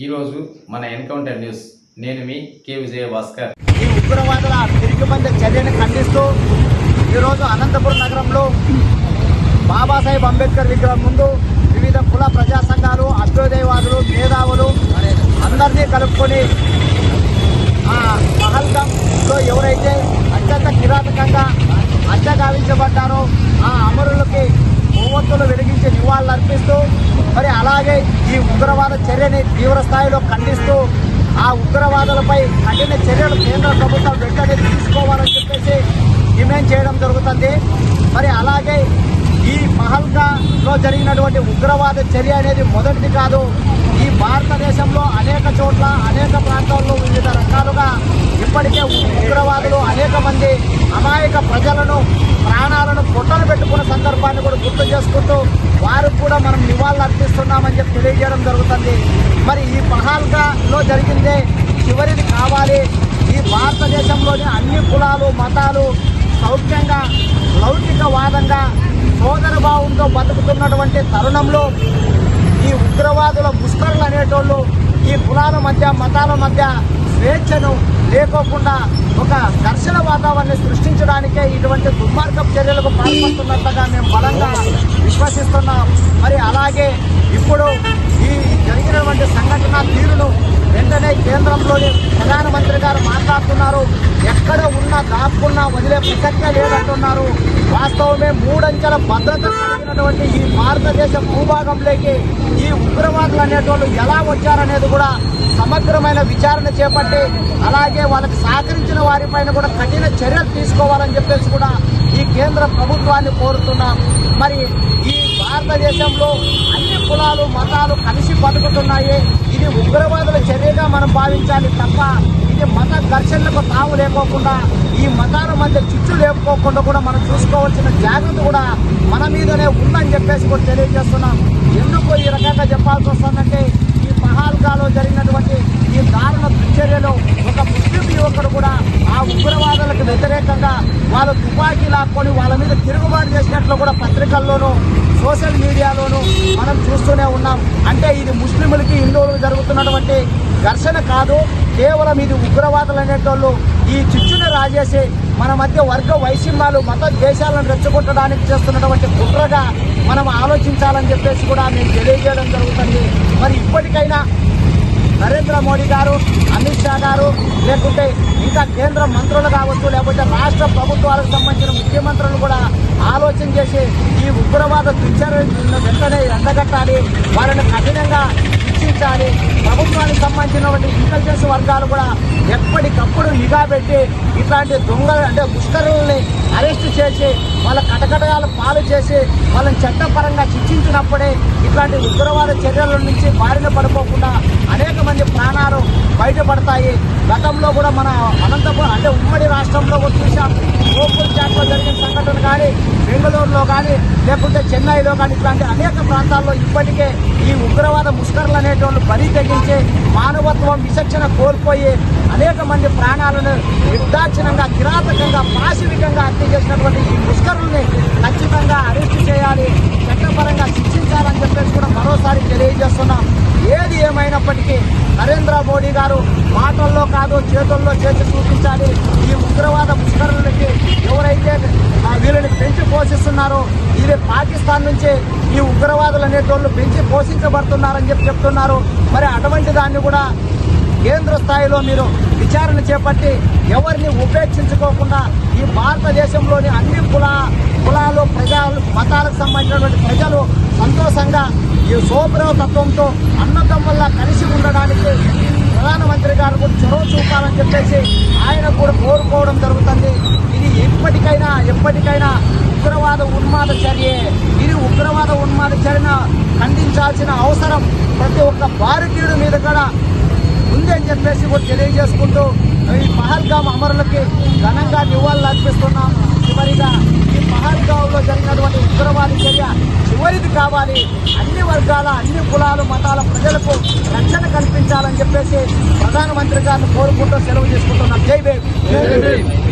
ఈరోజు మన encounter news. నేను మీ కే విజయ భాస్కర్ ఈ ఉగ్రవాదుల తిరుగుబంద చర్యను ఖండిస్తూ ఈరోజు అనంతపురం నగరంలో బాబాసాహెబ్ అంబేద్కర్ విగ్రహం ముందు వివిధ కుల ప్రజా సంఘాలు అభ్యుదయవాదులు మేధావులు అందరినీ కలుపుకొని ఆ మహల్గంలో ఎవరైతే అత్యంత కిరాతకంగా హత్య గావించబడ్డారో ఆ అమరులకి కొవ్వొత్తులు వెలిగించి నివాళులు అర్పిస్తూ మరి అలాగే ఈ ఉగ్రవాద చర్యని తీవ్ర స్థాయిలో ఖండిస్తూ ఆ ఉగ్రవాదులపై కఠిన చర్యలు కేంద్ర ప్రభుత్వం వెంటనే తీసుకోవాలని చెప్పేసి డిమాండ్ చేయడం జరుగుతుంది. మరి అలాగే ఈ మహల్గాలో జరిగినటువంటి ఉగ్రవాద చర్య అనేది మొదటిది కాదు. ఈ భారతదేశంలో అనేక చోట్ల అనేక ప్రాంతాల్లో వివిధ రకాలుగా ఇప్పటికే ఉగ్రవాదులు అనేక మంది అమాయక ప్రజలను ప్రాణాలను పొట్టలు పెట్టుకున్న సందర్భాన్ని కూడా గుర్తు చేసుకుంటూ వారికి కూడా మనం నివాళులు అర్పిస్తున్నామని చెప్పి తెలియజేయడం జరుగుతుంది. మరి ఈ పహాల్గాలో జరిగిందే చివరిది కావాలి. ఈ భారతదేశంలోని అన్ని కులాలు మతాలు సౌఖ్యంగా లౌకికవాదంగా సోదర భావంతో బతుకుతున్నటువంటి తరుణంలో ఈ ఉగ్రవాదుల ముష్కరులు అనేటోళ్ళు ఈ కులాల మధ్య మతాల మధ్య స్వేచ్ఛను లేకోకుండా ఒక ఘర్షణ వాతావరణాన్ని సృష్టించడానికే ఇటువంటి దుర్మార్గపు చర్యలకు పాల్పడుతున్నట్లుగా మేము బలంగా విశ్వసిస్తున్నాం. మరి అలాగే ఇప్పుడు ఈ జరిగినటువంటి సంఘటన తీరును వెంటనే కేంద్రంలోని ప్రధానమంత్రి గారు మాట్లాడుతున్నారు. ఎక్కడ ఉన్నా దాక్కున్నా వదిలే ప్రసక్తే లేదంటున్నారు. వాస్తవమే మూడంచెల భద్రత కలిగినటువంటి ఈ భారతదేశ భూభాగంలోకి ఈ ఉగ్రవాదులు అనేటోళ్ళు ఎలా వచ్చారనేది కూడా సమగ్రమైన విచారణ చేపట్టి అలాగే వాళ్ళకి సహకరించిన వారిపైన కూడా కఠిన చర్యలు తీసుకోవాలని చెప్పేసి కూడా ఈ కేంద్ర ప్రభుత్వాన్ని కోరుతున్నాం. మరి ఈ భారతదేశంలో అన్ని కులాలు మతాలు కలిసి బతుకుతున్నాయి ఇది ఉగ్రవాదుల చర్యగా మనం భావించాలి తప్ప ఇది మత ఘర్షణలకు తావు లేకోకుండా ఈ మతాల మధ్య చిచ్చు లేకపోకుండా కూడా మనం చూసుకోవాల్సిన జాగ్రత్త కూడా మన మీదనే ఉందని చెప్పేసి కూడా తెలియజేస్తున్నాం. ఎందుకు ఈ రకంగా చెప్పాల్సి వస్తుందంటే ఈ పహాల్గాలో జరిగినటువంటి ఈ దారుణ దుర్చర్యలో ఒక ఒక్కరు కూడా ఆ ఉగ్రవాదులకు వ్యతిరేకంగా వాళ్ళు తుపాకీ లాక్కొని వాళ్ళ మీద తిరుగుబాటు చేసినట్లు కూడా పత్రికల్లోనూ సోషల్ మీడియాలోనూ మనం చూస్తూనే ఉన్నాం. అంటే ఇది ముస్లింలకి హిందువులకు జరుగుతున్నటువంటి ఘర్షణ కాదు. కేవలం ఇది ఉగ్రవాదులు అనేటోళ్ళు ఈ చిచ్చుని రాజేసి మన మధ్య వర్గ వైషమ్యాలు మత దేశాలను రెచ్చగొట్టడానికి చేస్తున్నటువంటి కుట్రగా మనం ఆలోచించాలని చెప్పేసి కూడా మేము తెలియజేయడం జరుగుతుంది. మరి ఇప్పటికైనా నరేంద్ర మోడీ గారు అమిత్ షా గారు లేకుంటే ఇంకా కేంద్ర మంత్రులు కావచ్చు లేకపోతే రాష్ట్ర ప్రభుత్వాలకు సంబంధించిన ముఖ్యమంత్రులు కూడా ఆలోచన చేసి ఈ ఉగ్రవాద దుశ్చర్యలను వెంటనే ఎండగట్టాలి వారిని కఠినంగా శిక్షించాలి. ప్రభుత్వానికి సంబంధించినటువంటి ఇంటెలిజెన్స్ వర్గాలు కూడా ఎప్పటికప్పుడు నిఘా పెట్టి ఇట్లాంటి దొంగలు అంటే ముష్కరుల్ని అరెస్ట్ చేసి వాళ్ళ కటకటాల పాలు చేసి వాళ్ళని చట్టపరంగా శిక్షించినప్పుడే ఇట్లాంటి ఉగ్రవాద చర్యల నుంచి బారిన పడిపోకుండా అనేక మంది ప్రాణాలు బయటపడతాయి. గతంలో కూడా మన అనంతపురం అంటే ఉమ్మడి రాష్ట్రంలో కూడా చూసాం. గోపూర్ చాట్లో జరిగిన సంఘటన కానీ బెంగళూరులో కానీ లేకుంటే చెన్నైలో కానీ ఇట్లాంటి అనేక ప్రాంతాల్లో ఇప్పటికే ఈ ఉగ్రవాద ముష్కరులు అనేటువంటి బలి తెగించి మానవత్వం విచక్షణ కోల్పోయి అనేక మంది ప్రాణాలను నిర్దాక్షిణంగా కిరాతకంగా పాశవికంగా హత్య చేసినటువంటి ఈ ముష్కరుల్ని ఖచ్చితంగా అరెస్ట్ చేయాలి చట్టపరంగా శిక్షించాలని మరోసారి తెలియజేస్తున్నాం. ఏది ఏమైనప్పటికీ నరేంద్ర మోడీ గారు మాటల్లో కాదు చేతుల్లో చేతి చూపించాలి. ఈ ఉగ్రవాద ముష్కరులకి ఎవరైతే వీళ్ళని పెంచి పోషిస్తున్నారో ఇది పాకిస్తాన్ నుంచి ఈ ఉగ్రవాదులు అనేటోళ్ళు పెంచి పోషించబడుతున్నారని చెప్పి చెప్తున్నారు. మరి అటువంటి దాన్ని కూడా కేంద్ర స్థాయిలో మీరు విచారణ చేపట్టి ఎవరిని ఉపేక్షించుకోకుండా ఈ భారతదేశంలోని మతాలకు మతాలకు సంబంధించినటువంటి ప్రజలు సంతోషంగా ఈ సోబ్రవ తత్వంతో వల్ల కలిసి ఉండడానికి ప్రధానమంత్రి గారు కూడా చొరవ చూపాలని చెప్పేసి ఆయన కూడా కోరుకోవడం జరుగుతుంది. ఇది ఎప్పటికైనా ఎప్పటికైనా ఉగ్రవాద ఉన్మాద చర్యే. ఇది ఉగ్రవాద ఉన్మాద చర్యను ఖండించాల్సిన అవసరం ప్రతి ఒక్క భారతీయుడి మీద కూడా ఉందని అని చెప్పేసి కూడా తెలియజేసుకుంటూ ఈ పహల్గామ్ అమరులకి ఘనంగా నివాళులు అర్పిస్తున్నాం చివరిగా ఈ పహల్గావ్లో జరిగినటువంటి ఉగ్రవాద చర్య చివరిది కావాలి. అన్ని వర్గాల అన్ని కులాలు మతాల ప్రజలకు రక్షణ కల్పించాలని చెప్పేసి ప్రధానమంత్రి గారిని కోరుకుంటూ సెలవు తీసుకుంటున్నాం జై బేబీ